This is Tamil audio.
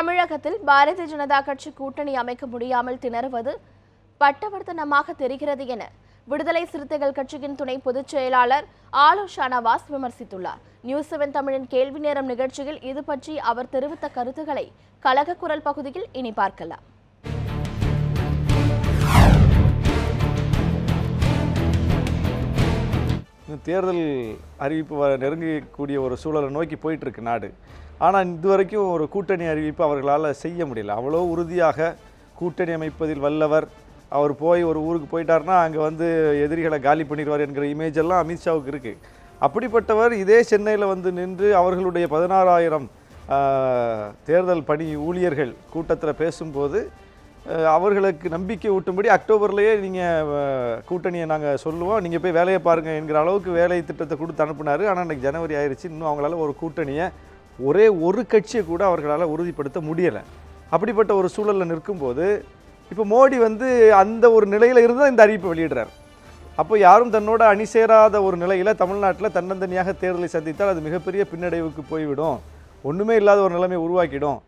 தமிழகத்தில் பாரதிய ஜனதா கட்சி கூட்டணி அமைக்க முடியாமல் திணறுவது பட்டவர்த்தனமாக தெரிகிறது என விடுதலை சிறுத்தைகள் கட்சியின் துணை பொதுச் செயலாளர் ஆலோ ஷானவாஸ் விமர்சித்துள்ளார். நியூஸ் செவன் தமிழின் கேள்வி நேரம் நிகழ்ச்சியில் இது பற்றி அவர் தெரிவித்த கருத்துக்களை கழக குரல் பகுதியில் இனி பார்க்கலாம். தேர்தல் அறிவிப்பு வ- நெருங்கக்கூடிய ஒரு சூழலை நோக்கி போயிட்டுருக்கு நாடு. ஆனால் இதுவரைக்கும் ஒரு கூட்டணி அறிவிப்பு அவர்களால் செய்ய முடியல. அவ்வளோ உறுதியாக கூட்டணி அமைப்பதில் வல்லவர் அவர் போய் ஒரு ஊருக்கு போயிட்டாருன்னா அங்கே வந்து எதிரிகளை காலி பண்ணிடுவார் என்கிற இமேஜ் எல்லாம் அமித்ஷாவுக்கு இருக்குது அப்படிப்பட்டவர் இதே சென்னையில் வந்து நின்று அவர்களுடைய பதினாறாயிரம் தேர்தல் பணி ஊழியர்கள் கூட்டத்தில் பேசும்போது அவர்களுக்கு நம்பிக்கை ஊட்டும்படி அக்டோபர்லேயே நீங்கள் கூட்டணியை நாங்கள் சொல்லுவோம். நீங்கள் போய் வேலையை பாருங்கள் என்கிற அளவுக்கு வேலை திட்டத்தை கொடுத்து அனுப்புனார். ஆனால் இன்றைக்கி ஜனவரி ஆயிடுச்சு இன்னும் அவங்களால ஒரு கூட்டணியை ஒரே ஒரு கட்சியை கூட அவர்களால் உறுதிப்படுத்த முடியலை. அப்படிப்பட்ட ஒரு சூழலில் நிற்கும்போது இப்போ மோடி வந்து அந்த ஒரு நிலையில் இருந்து தான் இந்த அறிவிப்பை வெளியிடுறார். அப்போ யாரும் தன்னோட அணி சேராத ஒரு நிலையில் தமிழ்நாட்டில் தன்னந்தனியாக தேர்தலை சந்தித்தால் அது மிகப்பெரிய பின்னடைவுக்கு போய்விடும். ஒன்றுமே இல்லாத ஒரு நிலைமை உருவாக்கிடும்.